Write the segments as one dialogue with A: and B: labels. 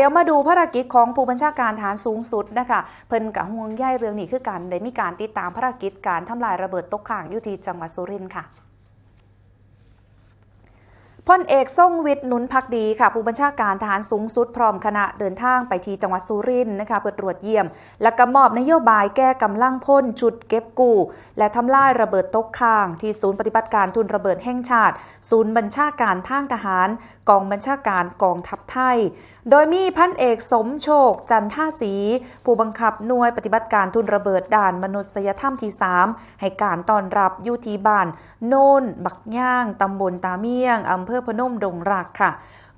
A: เดี๋ยวมาดูภารกิจของผู้บัญชาการฐานสูงสุดนะคะเพิ่นกับห่วงใยเรื่องนี้คือการได้มีการติดตามภารกิจการทำลายระเบิดตกข่างอยุทีจังหวัดสุรินทร์ค่ะพลเอกทรงวิทย์นุนพักดีค่ะ ผู้บัญชาการทหารสูงสุดพร้อมคณะเดินทางไปที่จังหวัดสุรินทร์นะคะเพื่อตรวจเยี่ยม และก็มอบนโยบายแก้กำลังพ่นชุดเก็บกู้ และทำลายระเบิดตกค้าง ที่ศูนย์ปฏิบัติการทุนระเบิดแห่งชาติ ศูนย์บัญชาการทางทหาร กองบัญชาการกองทัพไทย โดยมีพันเอกสมโชค จันท่าสี ผู้บังคับหน่วยปฏิบัติการทุนระเบิดด่านมนุษยธรรมที่ 3 ให้การต้อนรับยุทีบ้าน โนน บักย่าง ตำบลตาเมี่ยง อำเภอพนมดงรักค่ะ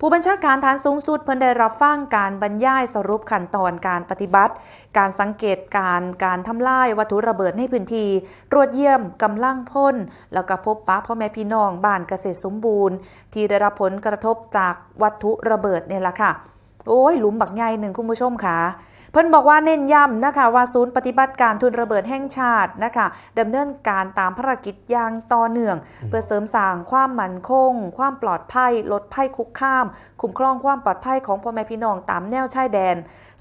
A: ผู้บัญชาการฐานสูงสุดเพิ่นได้รับฟังการบรรยายสรุปขั้นตอนการปฏิบัติ การสังเกตการการทำลายวัตถุระเบิดในพื้นที่ตรวจเยี่ยมกำลังพ่น แล้วก็พบปะพ่อแม่พี่น้องบ้านเกษตรสมบูรณ์ ที่ได้รับผลกระทบจากวัตถุระเบิดเนี่ยละค่ะ โอ้ยหลุมบักใหญ่หนึ่งคุณผู้ชมค่ะ เพิ่นบอกว่าเน้นย้ำนะคะว่าศูนย์ปฏิบัติการทุนระเบิดแห่งชาตินะคะดำเนินการตามภารกิจอย่างต่อเนื่อง เพื่อเสริมสร้างความมั่นคง ความปลอดภัย ลดภัยคุกคาม คุ้มครองความปลอดภัยของพ่อแม่พี่น้องตามแนวชายแดน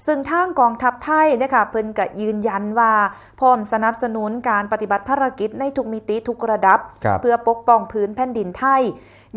A: ซึ่งทางกองทัพไทยนะคะเพิ่นก็ยืนยันว่าพร้อมสนับสนุนการปฏิบัติภารกิจในทุกมิติทุกระดับ
B: ครับ
A: เพื่อปกป้องพื้นแผ่นดินไทย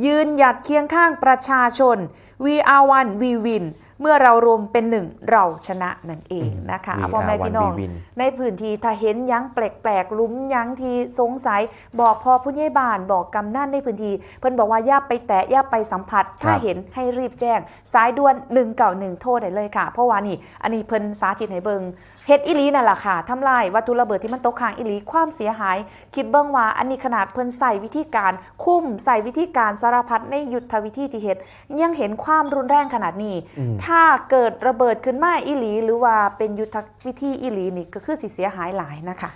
A: ยืนหยัดเคียงข้างประชาชน we are one we win เมื่อเรารวมเป็นหนึ่งเราชนะนั่นเองนะคะ
B: We
A: พ่อแม่
B: are
A: พี่น้อง
B: one we win
A: ในพื้นที่ถ้าเห็นหยังแปลกๆหลุ้มหยังที่สงสัย บอกพอผู้ใหญ่บ้านบอกกำนันในพื้นที่เพิ่นบอกว่าอย่าไปแตะอย่าไปสัมผัส ถ้า
B: ครับ
A: เห็นให้รีบแจ้ง สายด่วน191โทรได้เลยค่ะ เพราะว่านี่ อันนี้เพิ่นสาธิตให้เบิงเฮ็ดอีหลีนั่นแหละค่ะทำลายวัตถุระเบิดที่มันตกค้างอีหลีความเสียหาย คิดเบิ่งว่าอันนี้ขนาดเพิ่นใส่วิธีการคุ้มใส่วิธีการสารพัดในยุทธวิธีที่เฮ็ดยังเห็นความรุนแรงขนาดนี้
B: อืม
A: ถ้าเกิดระเบิดขึ้นมาอีหลี หรือว่าเป็นยุทธวิธีอีหลีนี่ก็คือสิเสียหายหลายนะคะ